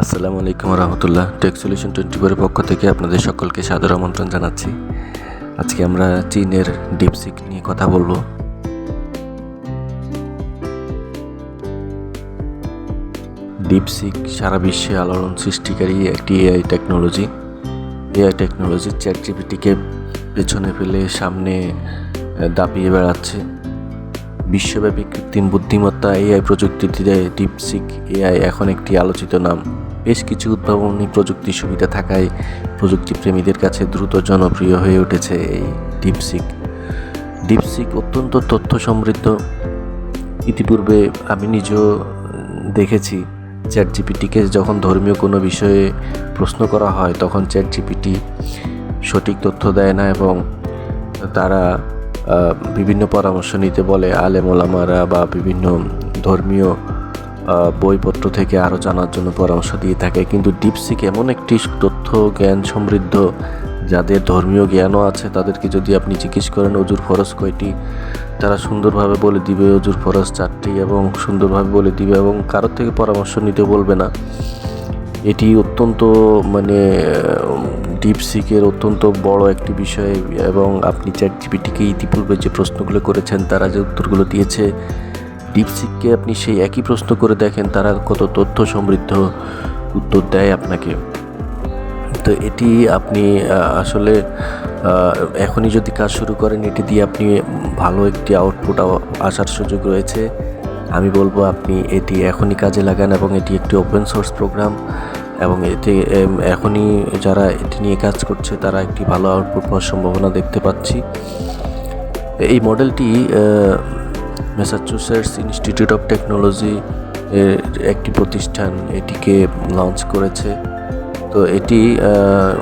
আসসালামু আলাইকুম রহমতুল্লাহ। Take solution twenty ফোরের পক্ষ থেকে আপনাদের সকলকে সাদর আমন্ত্রণ জানাচ্ছি। আজকে আমরা চীনের ডিপসিক নিয়ে কথা বলব। ডিপসিক সারা বিশ্বে আলোড়ন সৃষ্টিকারী একটি AI technology. AI technology chat জিপিটিকে পেছনে ফেলে সামনে দাপিয়ে বেড়াচ্ছে। বিশ্বব্যাপী কৃত্রিম বুদ্ধিমত্তা এআই প্রযুক্তিতে ডিপসিক এআই এখন একটি আলোচিত নাম। বেশ কিছু উদ্ভাবনী প্রযুক্তি সুবিধা থাকায় প্রযুক্তি প্রেমীদের কাছে দ্রুত জনপ্রিয় হয়ে উঠেছে এই ডিপসিক ডিপসিক অত্যন্ত তথ্য সমৃদ্ধ ইতিপূর্বে আমি নিজেও দেখেছি চ্যাট জিপিটিকে যখন ধর্মীয় কোনো বিষয়ে প্রশ্ন করা হয়, তখন চ্যাট জিপিটি সঠিক তথ্য দেয় না এবং তারা বিভিন্ন পরামর্শ নিতে বলে, আলেম বা বিভিন্ন ধর্মীয় বইপত্র থেকে আরও জানার জন্য পরামর্শ দিয়ে থাকে। কিন্তু ডিপসিক এমন একটি তথ্য, জ্ঞান সমৃদ্ধ, যাদের ধর্মীয় জ্ঞানও আছে, তাদেরকে যদি আপনি জিজ্ঞেস করেন, অজুর ফরজ কয়টি? তারা সুন্দরভাবে বলে দিবে, অজুর ফরজ চারটি এবং সুন্দরভাবে বলে দিবে এবং কারোর থেকে পরামর্শ নিতে বলবে না। এটি অত্যন্ত মানে ডিপসিকের অত্যন্ত বড় একটি বিষয় এবং আপনি চ্যাট জিপিটিকে ইতিপূর্বে যে প্রশ্নগুলো করেছেন, তারা যে উত্তরগুলো দিয়েছে ডিপসিককে আপনি সেই একই প্রশ্ন করে দেখেন, তারা কত তথ্য সমৃদ্ধ উত্তর দেয় আপনাকে। তো এটি আপনি আসলে এখনই যদি কাজ শুরু করেন, এটি দিয়ে আপনি ভালো একটি আউটপুট আসার সুযোগ রয়েছে। আমি বলব আপনি এটি এখনই কাজে লাগান এবং এটি একটি ওপেন সোর্স প্রোগ্রাম এবং এতে এখনই যারা এটি নিয়ে কাজ করছে, তারা একটি ভালো আউটপুট পাওয়ার সম্ভাবনা দেখতে পাচ্ছি। এই মডেলটি ম্যাসাচুসেটস ইনস্টিটিউট অফ টেকনোলজি এর একটি প্রতিষ্ঠান এটিকে লঞ্চ করেছে। তো এটি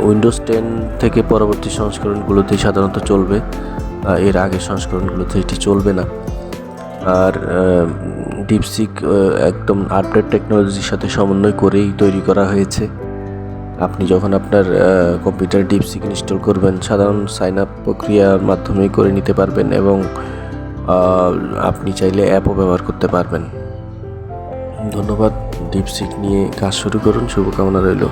উইন্ডোজ টেন থেকে পরবর্তী সংস্করণগুলোতে সাধারণত চলবে। এর আগের সংস্করণগুলোতে এটি চলবে না। আর ডিপসিক একদম আপডেট টেকনোলজির সাথে সমন্বয় করেই তৈরি করা হয়েছে। আপনি যখন আপনার কম্পিউটার ডিপসিক ইনস্টল করবেন, সাধারণ সাইন আপ প্রক্রিয়ার মাধ্যমে করে নিতে পারবেন এবং আপনি চাইলে অ্যাপও ব্যবহার করতে পারবেন। ধন্যবাদ ডিপসিক নিয়ে কাজ শুরু করুন শুভকামনা রইল।